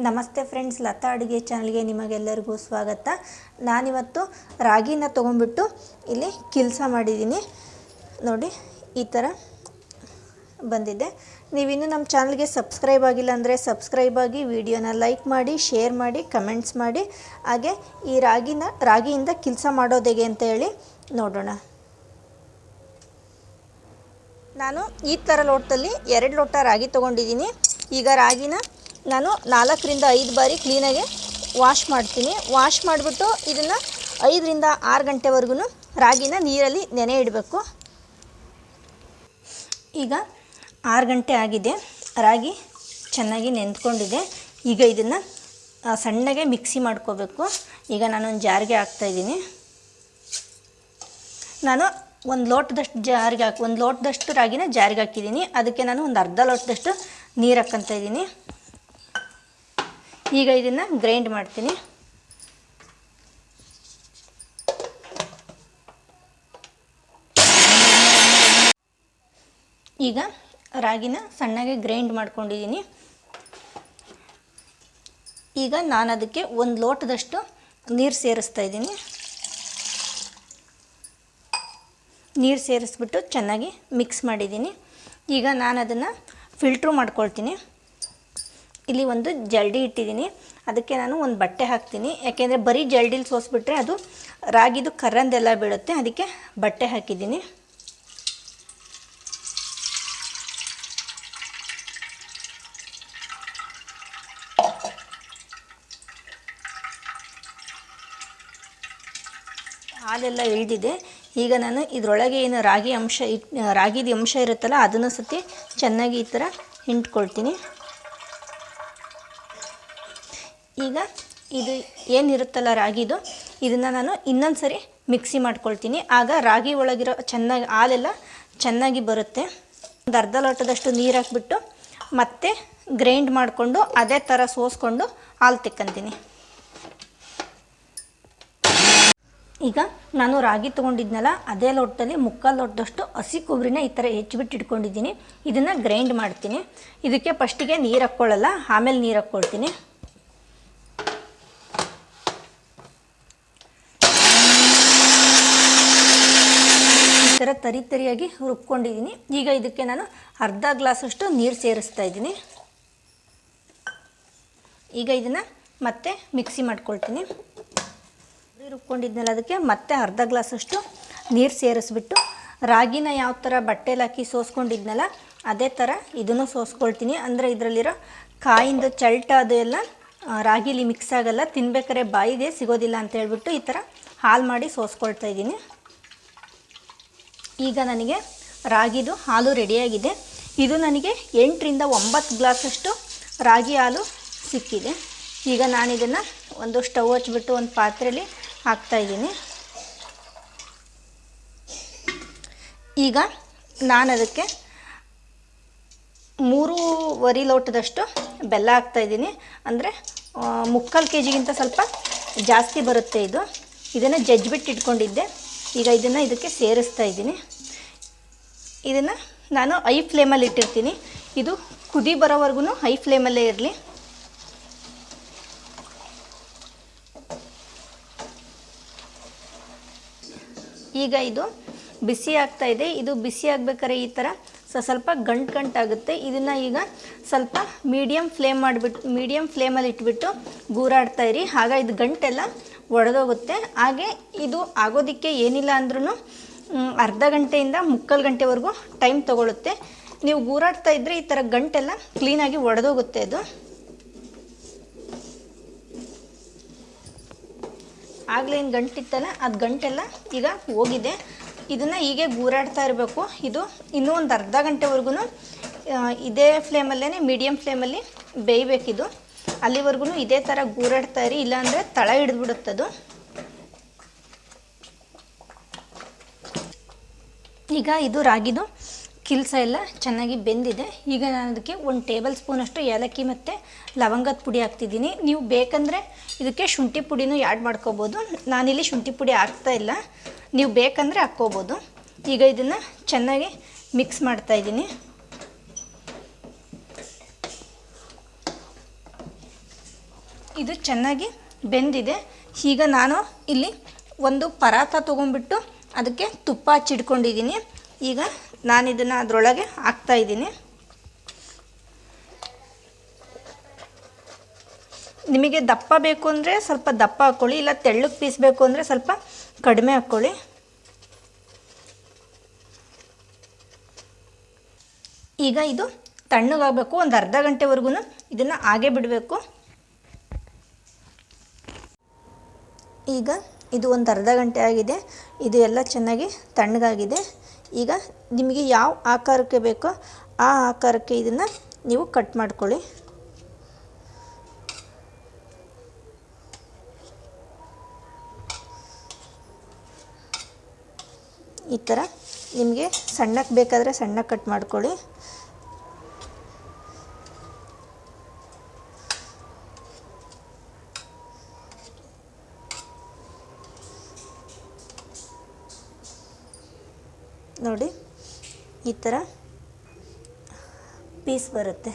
ನಮಸ್ತೆ ಫ್ರೆಂಡ್ಸ್, ಲತಾ ಅಡುಗೆ ಚಾನಲ್ಗೆ ನಿಮಗೆಲ್ಲರಿಗೂ ಸ್ವಾಗತ. ನಾನಿವತ್ತು ರಾಗಿನ ತೊಗೊಂಡ್ಬಿಟ್ಟು ಇಲ್ಲಿ ಕೆಲಸ ಮಾಡಿದ್ದೀನಿ. ನೋಡಿ, ಈ ಥರ ಬಂದಿದೆ. ನೀವಿನ್ನೂ ನಮ್ಮ ಚಾನಲ್ಗೆ ಸಬ್ಸ್ಕ್ರೈಬ್ ಆಗಿಲ್ಲ ಅಂದರೆ ಸಬ್ಸ್ಕ್ರೈಬ್ ಆಗಿ ವಿಡಿಯೋನ ಲೈಕ್ ಮಾಡಿ, ಶೇರ್ ಮಾಡಿ, ಕಮೆಂಟ್ಸ್ ಮಾಡಿ. ಹಾಗೆ ಈ ರಾಗಿನ, ರಾಗಿಯಿಂದ ಕೆಲಸ ಮಾಡೋದು ಹೇಗೆ ಅಂತ ಹೇಳಿ ನೋಡೋಣ. ನಾನು ಈ ಥರ ಲೋಟದಲ್ಲಿ ಎರಡು ಲೋಟ ರಾಗಿ ತೊಗೊಂಡಿದ್ದೀನಿ. ಈಗ ರಾಗಿನ ನಾನು ನಾಲ್ಕರಿಂದ ಐದು ಬಾರಿ ಕ್ಲೀನಾಗಿ ವಾಶ್ ಮಾಡ್ತೀನಿ. ವಾಶ್ ಮಾಡಿಬಿಟ್ಟು ಇದನ್ನು ಐದರಿಂದ ಆರು ಗಂಟೆವರೆಗೂ ರಾಗಿನ ನೀರಲ್ಲಿ ನೆನೆ ಇಡಬೇಕು. ಈಗ ಆರು ಗಂಟೆ ಆಗಿದೆ. ರಾಗಿ ಚೆನ್ನಾಗಿ ನೆಂದ್ಕೊಂಡಿದೆ. ಈಗ ಇದನ್ನು ಸಣ್ಣಗೆ ಮಿಕ್ಸಿ ಮಾಡ್ಕೋಬೇಕು. ಈಗ ನಾನೊಂದು ಜಾರಿಗೆ ಹಾಕ್ತಾಯಿದ್ದೀನಿ ನಾನು ಒಂದು ಲೋಟದಷ್ಟು ಜಾರಿಗೆ ಹಾಕಿ, ಒಂದು ಲೋಟದಷ್ಟು ರಾಗಿನ ಜಾರಿಗೆ ಹಾಕಿದ್ದೀನಿ. ಅದಕ್ಕೆ ನಾನು ಒಂದು ಅರ್ಧ ಲೋಟದಷ್ಟು ನೀರು ಹಾಕ್ಕೊತ ಇದ್ದೀನಿ. ಈಗ ಇದನ್ನು ಗ್ರೈಂಡ್ ಮಾಡ್ತೀನಿ. ಈಗ ರಾಗಿನ ಸಣ್ಣಗೆ ಗ್ರೈಂಡ್ ಮಾಡ್ಕೊಂಡಿದ್ದೀನಿ. ಈಗ ನಾನು ಅದಕ್ಕೆ ಒಂದು ಲೋಟದಷ್ಟು ನೀರು ಸೇರಿಸ್ತಾ ಇದ್ದೀನಿ. ನೀರು ಸೇರಿಸ್ಬಿಟ್ಟು ಚೆನ್ನಾಗಿ ಮಿಕ್ಸ್ ಮಾಡಿದ್ದೀನಿ. ಈಗ ನಾನು ಅದನ್ನು ಫಿಲ್ಟ್ರು ಮಾಡ್ಕೊಳ್ತೀನಿ. ಇಲ್ಲಿ ಒಂದು ಜಲ್ಡಿ ಇಟ್ಟಿದ್ದೀನಿ. ಅದಕ್ಕೆ ನಾನು ಒಂದು ಬಟ್ಟೆ ಹಾಕ್ತೀನಿ. ಯಾಕೆಂದರೆ ಬರೀ ಜಲ್ಡಿಲಿ ಸೋಸ್ಬಿಟ್ರೆ ಅದು ರಾಗಿದು ಕರ್ರಂದೆಲ್ಲ ಬೀಳುತ್ತೆ. ಅದಕ್ಕೆ ಬಟ್ಟೆ ಹಾಕಿದ್ದೀನಿ. ಹಾಲೆಲ್ಲ ಇಳಿದಿದೆ. ಈಗ ನಾನು ಇದರೊಳಗೆ ಏನು ರಾಗಿ ಅಂಶ ಇಟ್ ರಾಗಿದ ಅಂಶ ಇರುತ್ತಲ್ಲ, ಅದನ್ನು ಸತಿ ಚೆನ್ನಾಗಿ ಈ ಥರ ಹಿಂಡ್ಕೊಳ್ತೀನಿ. ಈಗ ಇದು ಏನಿರುತ್ತಲ್ಲ ರಾಗಿದು, ಇದನ್ನು ನಾನು ಇನ್ನೊಂದು ಸರಿ ಮಿಕ್ಸಿ ಮಾಡ್ಕೊಳ್ತೀನಿ. ಆಗ ರಾಗಿ ಒಳಗಿರೋ ಚೆನ್ನಾಗಿ ಹಾಲೆಲ್ಲ ಚೆನ್ನಾಗಿ ಬರುತ್ತೆ. ಒಂದು ಅರ್ಧ ಲೋಟದಷ್ಟು ನೀರು ಹಾಕ್ಬಿಟ್ಟು ಮತ್ತೆ ಗ್ರೈಂಡ್ ಮಾಡಿಕೊಂಡು ಅದೇ ಥರ ಸೋಸ್ಕೊಂಡು ಹಾಲು ತಿಕ್ಕಂತೀನಿ. ಈಗ ನಾನು ರಾಗಿ ತೊಗೊಂಡಿದ್ನಲ್ಲ, ಅದೇ ಲೋಟದಲ್ಲಿ ಮುಕ್ಕಾಲು ಲೋಟದಷ್ಟು ಹಸಿ ಕೊಬ್ಬರಿನ ಈ ಥರ ಹೆಚ್ಚಿಬಿಟ್ಟು ಇಟ್ಕೊಂಡಿದ್ದೀನಿ. ಇದನ್ನು ಗ್ರೈಂಡ್ ಮಾಡ್ತೀನಿ. ಇದಕ್ಕೆ ಫಸ್ಟಿಗೆ ನೀರು ಹಾಕ್ಕೊಳ್ಳಲ್ಲ, ಆಮೇಲೆ ನೀರು ಹಾಕ್ಕೊಳ್ತೀನಿ. ಥರ ತರಿ ತರಿಯಾಗಿ ರುಬ್ಕೊಂಡಿದ್ದೀನಿ. ಈಗ ಇದಕ್ಕೆ ನಾನು ಅರ್ಧ ಗ್ಲಾಸಷ್ಟು ನೀರು ಸೇರಿಸ್ತಾ ಇದ್ದೀನಿ. ಈಗ ಇದನ್ನು ಮತ್ತೆ ಮಿಕ್ಸಿ ಮಾಡ್ಕೊಳ್ತೀನಿ. ರುಬ್ಕೊಂಡಿದ್ನಲ್ಲ, ಅದಕ್ಕೆ ಮತ್ತೆ ಅರ್ಧ ಗ್ಲಾಸಷ್ಟು ನೀರು ಸೇರಿಸ್ಬಿಟ್ಟು ರಾಗಿನ ಯಾವ ಥರ ಬಟ್ಟೆಲಿ ಹಾಕಿ ಸೋಸ್ಕೊಂಡಿದ್ನಲ್ಲ, ಅದೇ ಥರ ಇದನ್ನು ಸೋಸ್ಕೊಳ್ತೀನಿ. ಅಂದರೆ ಇದರಲ್ಲಿರೋ ಕಾಯಿಂದ ಚಲ್ಟ ಅದು ಎಲ್ಲ ರಾಗಿಲಿ ಮಿಕ್ಸ್ ಆಗಲ್ಲ ತಿನ್ಬೇಕಾದ್ರೆ ಬಾಯಿಗೆ ಸಿಗೋದಿಲ್ಲ ಅಂತ ಹೇಳ್ಬಿಟ್ಟು ಈ ಥರ ಹಾಲು ಮಾಡಿ ಸೋಸ್ಕೊಳ್ತಾ ಇದ್ದೀನಿ. ಈಗ ನನಗೆ ರಾಗಿದು ಹಾಲು ರೆಡಿಯಾಗಿದೆ. ಇದು ನನಗೆ ಎಂಟರಿಂದ ಒಂಬತ್ತು ಗ್ಲಾಸಷ್ಟು ರಾಗಿ ಹಾಲು ಸಿಕ್ಕಿದೆ. ಈಗ ನಾನಿದನ್ನು ಒಂದು ಸ್ಟವ್ ಹಚ್ಬಿಟ್ಟು ಒಂದು ಪಾತ್ರೆಯಲ್ಲಿ ಹಾಕ್ತಾಯಿದ್ದೀನಿ ಈಗ ನಾನು ಅದಕ್ಕೆ ಮೂರುವರೆ ಲೋಟದಷ್ಟು ಬೆಲ್ಲ ಹಾಕ್ತಾಯಿದ್ದೀನಿ ಅಂದರೆ ಮುಕ್ಕಾಲು ಕೆ ಜಿಗಿಂತ ಸ್ವಲ್ಪ ಜಾಸ್ತಿ ಬರುತ್ತೆ ಇದು. ಇದನ್ನು ಜಜ್ಜಿಬಿಟ್ಟು ಇಟ್ಕೊಂಡಿದ್ದೆ. ಈಗ ಇದನ್ನು ಇದಕ್ಕೆ ಸೇರಿಸ್ತಾ ಇದ್ದೀನಿ. ಇದನ್ನು ನಾನು ಐ ಫ್ಲೇಮಲ್ಲಿ ಇಟ್ಟಿರ್ತೀನಿ. ಇದು ಕುದಿ ಬರೋವರೆಗೂ ಹೈ ಫ್ಲೇಮಲ್ಲೇ ಇರಲಿ. ಈಗ ಇದು ಬಿಸಿ ಆಗ್ತಾ ಇದೆ. ಇದು ಬಿಸಿ ಆಗ್ಬೇಕಾದ್ರೆ ಈ ಥರ ಸ್ವಲ್ಪ ಗಂಟು ಗಂಟಾಗುತ್ತೆ ಇದನ್ನು ಈಗ ಸ್ವಲ್ಪ ಮೀಡಿಯಮ್ ಫ್ಲೇಮ್ ಮಾಡಿಬಿಟ್ಟು ಮೀಡಿಯಮ್ ಫ್ಲೇಮಲ್ಲಿ ಇಟ್ಬಿಟ್ಟು ಗೂರಾಡ್ತಾ ಇರಿ. ಆಗ ಇದು ಗಂಟೆಲ್ಲ ಒಡೆದೋಗುತ್ತೆ. ಹಾಗೆ ಇದು ಆಗೋದಕ್ಕೆ ಏನಿಲ್ಲ ಅಂದ್ರೂ ಅರ್ಧ ಗಂಟೆಯಿಂದ ಮುಕ್ಕಾಲು ಗಂಟೆವರೆಗೂ ಟೈಮ್ ತೊಗೊಳುತ್ತೆ. ನೀವು ಗೂರಾಡ್ತಾ ಇದ್ದರೆ ಈ ಥರ ಗಂಟೆಲ್ಲ ಕ್ಲೀನಾಗಿ ಒಡೆದೋಗುತ್ತೆ ಅದು. ಆಗಲೇನು ಗಂಟಿತ್ತಲ್ಲ, ಅದು ಗಂಟೆಲ್ಲ ಈಗ ಹೋಗಿದೆ. ಇದನ್ನು ಹೀಗೆ ಗೂರಾಡ್ತಾ ಇರಬೇಕು. ಇದು ಇನ್ನೂ ಒಂದು ಅರ್ಧ ಗಂಟೆವರೆಗೂ ಇದೇ ಫ್ಲೇಮಲ್ಲೇ ಮೀಡಿಯಮ್ ಫ್ಲೇಮಲ್ಲಿ ಬೇಯಬೇಕಿದು. ಅಲ್ಲಿವರೆಗೂ ಇದೇ ಥರ ಗೂರಾಡ್ತಾ ಇರಿ, ಇಲ್ಲಾಂದರೆ ತಳ ಹಿಡಿದ್ಬಿಡುತ್ತದು. ಈಗ ಇದು ರಾಗಿದು ಕಿಲ್ಸ ಎಲ್ಲ ಚೆನ್ನಾಗಿ ಬೆಂದಿದೆ. ಈಗ ನಾನು ಅದಕ್ಕೆ ಒಂದು ಟೇಬಲ್ ಸ್ಪೂನಷ್ಟು ಏಲಕ್ಕಿ ಮತ್ತು ಲವಂಗದ ಪುಡಿ ಹಾಕ್ತಿದ್ದೀನಿ. ನೀವು ಬೇಕಂದರೆ ಇದಕ್ಕೆ ಶುಂಠಿ ಪುಡಿನೂ ಆ್ಯಡ್ ಮಾಡ್ಕೋಬೋದು. ನಾನಿಲ್ಲಿ ಶುಂಠಿ ಪುಡಿ ಹಾಕ್ತಾ ಇಲ್ಲ. ನೀವು ಬೇಕಂದರೆ ಹಾಕ್ಕೋಬೋದು. ಈಗ ಇದನ್ನು ಚೆನ್ನಾಗಿ ಮಿಕ್ಸ್ ಮಾಡ್ತಾಯಿದ್ದೀನಿ ಇದು ಚೆನ್ನಾಗಿ ಬೆಂದಿದೆ. ಈಗ ನಾನು ಇಲ್ಲಿ ಒಂದು ಪರಾತ ತೊಗೊಂಡ್ಬಿಟ್ಟು ಅದಕ್ಕೆ ತುಪ್ಪ ಹಚ್ಚಿಡ್ಕೊಂಡಿದ್ದೀನಿ ಈಗ ನಾನು ಇದನ್ನು ಅದರೊಳಗೆ ಹಾಕ್ತಾಯಿದ್ದೀನಿ ನಿಮಗೆ ದಪ್ಪ ಬೇಕು ಅಂದರೆ ಸ್ವಲ್ಪ ದಪ್ಪ ಹಾಕ್ಕೊಳ್ಳಿ ಇಲ್ಲ ತೆಳ್ಳಗೆ ಪೀಸ್ ಬೇಕು ಅಂದರೆ ಸ್ವಲ್ಪ ಕಡಿಮೆ ಹಾಕ್ಕೊಳ್ಳಿ ಈಗ ಇದು ತಣ್ಣಗಾಗಬೇಕು, ಒಂದು ಅರ್ಧ ಗಂಟೆವರೆಗೂ ಇದನ್ನು ಹಾಗೆ ಬಿಡಬೇಕು. ಈಗ ಇದು ಒಂದು ಅರ್ಧ ಗಂಟೆ ಆಗಿದೆ. ಇದು ಎಲ್ಲ ಚೆನ್ನಾಗಿ ತಣ್ಣಗಾಗಿದೆ. ಈಗ ನಿಮಗೆ ಯಾವ ಆಕಾರಕ್ಕೆ ಬೇಕೋ ಆ ಆಕಾರಕ್ಕೆ ಇದನ್ನು ನೀವು ಕಟ್ ಮಾಡ್ಕೊಳ್ಳಿ. ಈ ಥರ ನಿಮಗೆ ಸಣ್ಣಕ್ಕೆ ಬೇಕಾದರೆ ಸಣ್ಣಕ್ಕೆ ಕಟ್ ಮಾಡ್ಕೊಳ್ಳಿ. ನೋಡಿ ಈ ಥರ ಪೀಸ್ ಬರುತ್ತೆ.